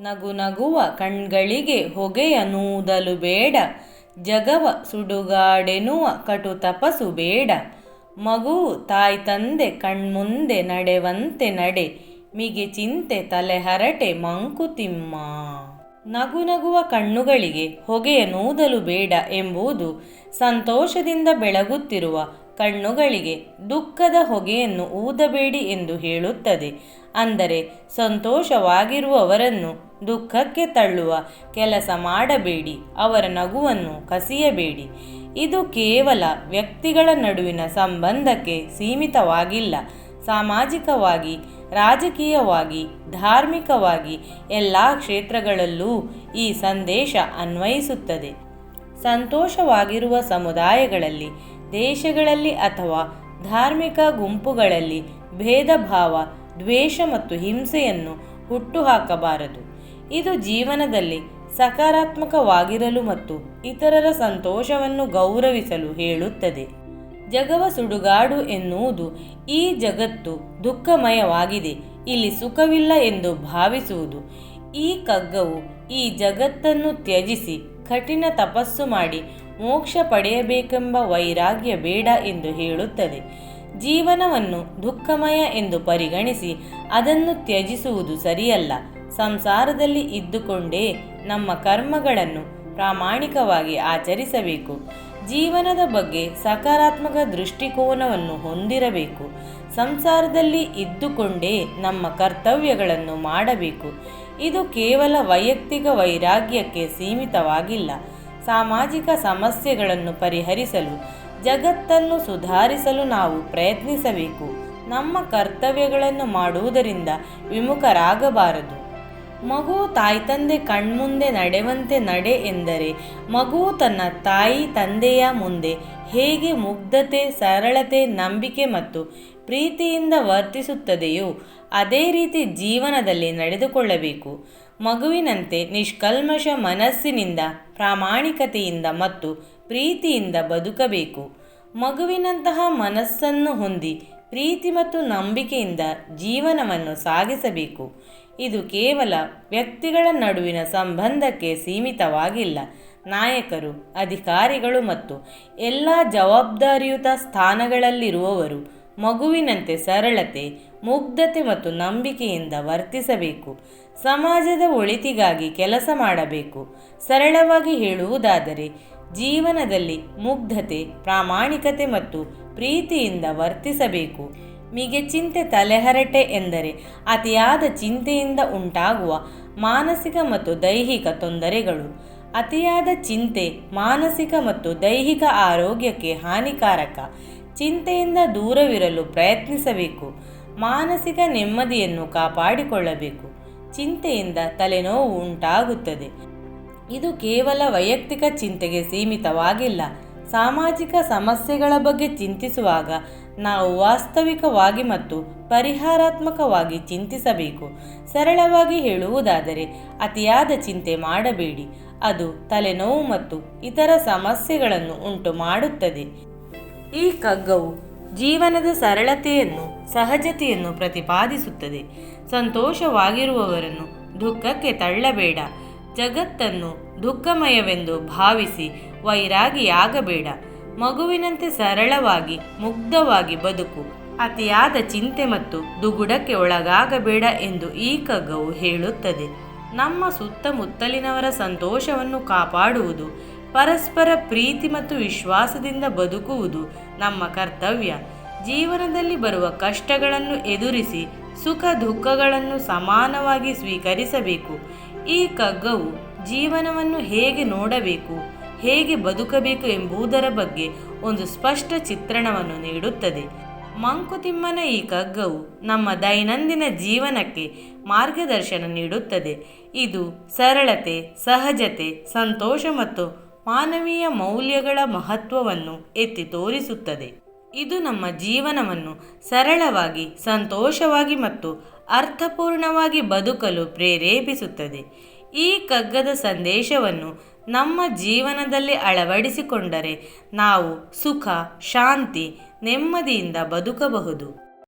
ನಗು ನಗುವ ಕಣ್ಗಳಿಗೆ ಹೊಗೆಯ ನೂದಲು ಬೇಡ, ಜಗವ ಸುಡುಗಾಡೆನುವ ಕಟು ತಪಸು ಬೇಡ. ಮಗು ತಾಯಿ ತಂದೆ ಕಣ್ಮುಂದೆ ನಡೆವಂತೆ ನಡೆ, ಮಿಗೆ ಚಿಂತೆ ತಲೆ ಹರಟೆ ಮಂಕುತಿಮ್ಮ ನಗು ನಗುವ ಕಣ್ಣುಗಳಿಗೆ ಹೊಗೆಯ ನೂದಲು ಬೇಡ ಎಂಬುದು ಸಂತೋಷದಿಂದ ಬೆಳಗುತ್ತಿರುವ ಕಣ್ಣುಗಳಿಗೆ ದುಃಖದ ಹೊಗೆಯನ್ನು ಊದಬೇಡಿ ಎಂದು ಹೇಳುತ್ತದೆ. ಅಂದರೆ ಸಂತೋಷವಾಗಿರುವವರನ್ನು ದುಃಖಕ್ಕೆ ತಳ್ಳುವ ಕೆಲಸ ಮಾಡಬೇಡಿ, ಅವರ ನಗುವನ್ನು ಕಸಿಯಬೇಡಿ. ಇದು ಕೇವಲ ವ್ಯಕ್ತಿಗಳ ನಡುವಿನ ಸಂಬಂಧಕ್ಕೆ ಸೀಮಿತವಾಗಿಲ್ಲ. ಸಾಮಾಜಿಕವಾಗಿ, ರಾಜಕೀಯವಾಗಿ, ಧಾರ್ಮಿಕವಾಗಿ ಎಲ್ಲ ಕ್ಷೇತ್ರಗಳಲ್ಲೂ ಈ ಸಂದೇಶ ಅನ್ವಯಿಸುತ್ತದೆ. ಸಂತೋಷವಾಗಿರುವ ಸಮುದಾಯಗಳಲ್ಲಿ, ದೇಶಗಳಲ್ಲಿ ಅಥವಾ ಧಾರ್ಮಿಕ ಗುಂಪುಗಳಲ್ಲಿ ಭೇದ ಭಾವ ದ್ವೇಷ ಮತ್ತು ಹಿಂಸೆಯನ್ನು ಹುಟ್ಟುಹಾಕಬಾರದು. ಇದು ಜೀವನದಲ್ಲಿ ಸಕಾರಾತ್ಮಕವಾಗಿರಲು ಮತ್ತು ಇತರರ ಸಂತೋಷವನ್ನು ಗೌರವಿಸಲು ಹೇಳುತ್ತದೆ. ಜಗವ ಸುಡುಗಾಡು ಎನ್ನುವುದು ಈ ಜಗತ್ತು ದುಃಖಮಯವಾಗಿದೆ. ಇಲ್ಲಿ ಸುಖವಿಲ್ಲ ಎಂದು ಭಾವಿಸುವುದು. ಈ ಕಗ್ಗವು ಈ ಜಗತ್ತನ್ನು ತ್ಯಜಿಸಿ ಕಠಿಣ ತಪಸ್ಸು ಮಾಡಿ ಮೋಕ್ಷ ಪಡೆಯಬೇಕೆಂಬ ವೈರಾಗ್ಯ ಬೇಡ ಎಂದು ಹೇಳುತ್ತದೆ. ಜೀವನವನ್ನು ದುಃಖಮಯ ಎಂದು ಪರಿಗಣಿಸಿ ಅದನ್ನು ತ್ಯಜಿಸುವುದು ಸರಿಯಲ್ಲ. ಸಂಸಾರದಲ್ಲಿ ಇದ್ದುಕೊಂಡೇ ನಮ್ಮ ಕರ್ಮಗಳನ್ನು ಪ್ರಾಮಾಣಿಕವಾಗಿ ಆಚರಿಸಬೇಕು. ಜೀವನದ ಬಗ್ಗೆ ಸಕಾರಾತ್ಮಕ ದೃಷ್ಟಿಕೋನವನ್ನು ಹೊಂದಿರಬೇಕು. ಸಂಸಾರದಲ್ಲಿ ಇದ್ದುಕೊಂಡೇ ನಮ್ಮ ಕರ್ತವ್ಯಗಳನ್ನು ಮಾಡಬೇಕು. ಇದು ಕೇವಲ ವೈಯಕ್ತಿಕ ವೈರಾಗ್ಯಕ್ಕೆ ಸೀಮಿತವಾಗಿಲ್ಲ. ಸಾಮಾಜಿಕ ಸಮಸ್ಯೆಗಳನ್ನು ಪರಿಹರಿಸಲು ಜಗತ್ತನ್ನು ಸುಧಾರಿಸಲು ನಾವು ಪ್ರಯತ್ನಿಸಬೇಕು. ನಮ್ಮ ಕರ್ತವ್ಯಗಳನ್ನು ಮಾಡುವುದರಿಂದ ವಿಮುಖರಾಗಬಾರದು. ಮಗು ತಾಯಿ ತಂದೆ ಕಣ್ಮುಂದೆ ನಡೆವಂತೆ ನಡೆ ಎಂದರೆ ಮಗು ತನ್ನ ತಾಯಿ ತಂದೆಯ ಮುಂದೆ ಹೇಗೆ ಮುಗ್ಧತೆ, ಸರಳತೆ, ನಂಬಿಕೆ ಮತ್ತು ಪ್ರೀತಿಯಿಂದ ವರ್ತಿಸುತ್ತದೆಯೋ ಅದೇ ರೀತಿ ಜೀವನದಲ್ಲಿ ನಡೆದುಕೊಳ್ಳಬೇಕು. ಮಗುವಿನಂತೆ ನಿಷ್ಕಲ್ಮಶ ಮನಸ್ಸಿನಿಂದ, ಪ್ರಾಮಾಣಿಕತೆಯಿಂದ ಮತ್ತು ಪ್ರೀತಿಯಿಂದ ಬದುಕಬೇಕು. ಮಗುವಿನಂತಹ ಮನಸ್ಸನ್ನು ಹೊಂದಿ ಪ್ರೀತಿ ಮತ್ತು ನಂಬಿಕೆಯಿಂದ ಜೀವನವನ್ನು ಸಾಗಿಸಬೇಕು. ಇದು ಕೇವಲ ವ್ಯಕ್ತಿಗಳ ನಡುವಿನ ಸಂಬಂಧಕ್ಕೆ ಸೀಮಿತವಾಗಿಲ್ಲ. ನಾಯಕರು, ಅಧಿಕಾರಿಗಳು ಮತ್ತು ಎಲ್ಲ ಜವಾಬ್ದಾರಿಯುತ ಸ್ಥಾನಗಳಲ್ಲಿರುವವರು ಮಗುವಿನಂತೆ ಸರಳತೆ, ಮುಗ್ಧತೆ ಮತ್ತು ನಂಬಿಕೆಯಿಂದ ವರ್ತಿಸಬೇಕು. ಸಮಾಜದ ಒಳಿತಿಗಾಗಿ ಕೆಲಸ ಮಾಡಬೇಕು. ಸರಳವಾಗಿ ಹೇಳುವುದಾದರೆ, ಜೀವನದಲ್ಲಿ ಮುಗ್ಧತೆ, ಪ್ರಾಮಾಣಿಕತೆ ಮತ್ತು ಪ್ರೀತಿಯಿಂದ ವರ್ತಿಸಬೇಕು. ಮಿಗೆ ಚಿಂತೆ ತಲೆಹರಟೆ ಎಂದರೆ, ಅತಿಯಾದ ಚಿಂತೆಯಿಂದ ಉಂಟಾಗುವ ಮಾನಸಿಕ ಮತ್ತು ದೈಹಿಕ ತೊಂದರೆಗಳು. ಅತಿಯಾದ ಚಿಂತೆ ಮಾನಸಿಕ ಮತ್ತು ದೈಹಿಕ ಆರೋಗ್ಯಕ್ಕೆ ಹಾನಿಕಾರಕ. ಚಿಂತೆಯಿಂದ ದೂರವಿರಲು ಪ್ರಯತ್ನಿಸಬೇಕು. ಮಾನಸಿಕ ನೆಮ್ಮದಿಯನ್ನು ಕಾಪಾಡಿಕೊಳ್ಳಬೇಕು. ಚಿಂತೆಯಿಂದ ತಲೆನೋವು ಉಂಟಾಗುತ್ತದೆ. ಇದು ಕೇವಲ ವೈಯಕ್ತಿಕ ಚಿಂತೆಗೆ ಸೀಮಿತವಾಗಿಲ್ಲ. ಸಾಮಾಜಿಕ ಸಮಸ್ಯೆಗಳ ಬಗ್ಗೆ ಚಿಂತಿಸುವಾಗ ನಾವು ವಾಸ್ತವಿಕವಾಗಿ ಮತ್ತು ಪರಿಹಾರಾತ್ಮಕವಾಗಿ ಚಿಂತಿಸಬೇಕು. ಸರಳವಾಗಿ ಹೇಳುವುದಾದರೆ, ಅತಿಯಾದ ಚಿಂತೆ ಮಾಡಬೇಡಿ. ಅದು ತಲೆನೋವು ಮತ್ತು ಇತರ ಸಮಸ್ಯೆಗಳನ್ನು ಉಂಟು ಮಾಡುತ್ತದೆ ಈ ಕಗ್ಗವು ಜೀವನದ ಸರಳತೆಯನ್ನು, ಸಹಜತೆಯನ್ನು ಪ್ರತಿಪಾದಿಸುತ್ತದೆ. ಸಂತೋಷವಾಗಿರುವವರನ್ನು ದುಃಖಕ್ಕೆ ತಳ್ಳಬೇಡ. ಜಗತ್ತನ್ನು ದುಃಖಮಯವೆಂದು ಭಾವಿಸಿ ವೈರಾಗಿಯಾಗಬೇಡ. ಮಗುವಿನಂತೆ ಸರಳವಾಗಿ, ಮುಗ್ಧವಾಗಿ ಬದುಕು. ಅತಿಯಾದ ಚಿಂತೆ ಮತ್ತು ದುಗುಡಕ್ಕೆ ಒಳಗಾಗಬೇಡ ಎಂದು ಈ ಕಗ್ಗವು ಹೇಳುತ್ತದೆ. ನಮ್ಮ ಸುತ್ತಮುತ್ತಲಿನವರ ಸಂತೋಷವನ್ನು ಕಾಪಾಡುವುದು ಪರಸ್ಪರ ಪ್ರೀತಿ ಮತ್ತು ವಿಶ್ವಾಸದಿಂದ ಬದುಕುವುದು ನಮ್ಮ ಕರ್ತವ್ಯ. ಜೀವನದಲ್ಲಿ ಬರುವ ಕಷ್ಟಗಳನ್ನು ಎದುರಿಸಿ ಸುಖ ದುಃಖಗಳನ್ನು ಸಮಾನವಾಗಿ ಸ್ವೀಕರಿಸಬೇಕು. ಈ ಕಗ್ಗವು ಜೀವನವನ್ನು ಹೇಗೆ ನೋಡಬೇಕು, ಹೇಗೆ ಬದುಕಬೇಕು ಎಂಬುದರ ಬಗ್ಗೆ ಒಂದು ಸ್ಪಷ್ಟ ಚಿತ್ರಣವನ್ನು ನೀಡುತ್ತದೆ. ಮಂಕುತಿಮ್ಮನ ಈ ಕಗ್ಗವು ನಮ್ಮ ದೈನಂದಿನ ಜೀವನಕ್ಕೆ ಮಾರ್ಗದರ್ಶನ ನೀಡುತ್ತದೆ. ಇದು ಸರಳತೆ, ಸಹಜತೆ, ಸಂತೋಷ ಮತ್ತು ಮಾನವೀಯ ಮೌಲ್ಯಗಳ ಮಹತ್ವವನ್ನು ಎತ್ತಿ ತೋರಿಸುತ್ತದೆ. ಇದು ನಮ್ಮ ಜೀವನವನ್ನು ಸರಳವಾಗಿ, ಸಂತೋಷವಾಗಿ ಮತ್ತು ಅರ್ಥಪೂರ್ಣವಾಗಿ ಬದುಕಲು ಪ್ರೇರೇಪಿಸುತ್ತದೆ. ಈ ಕಗ್ಗದ ಸಂದೇಶವನ್ನು ನಮ್ಮ ಜೀವನದಲ್ಲಿ ಅಳವಡಿಸಿಕೊಂಡರೆ ನಾವು ಸುಖ, ಶಾಂತಿ, ನೆಮ್ಮದಿಯಿಂದ ಬದುಕಬಹುದು.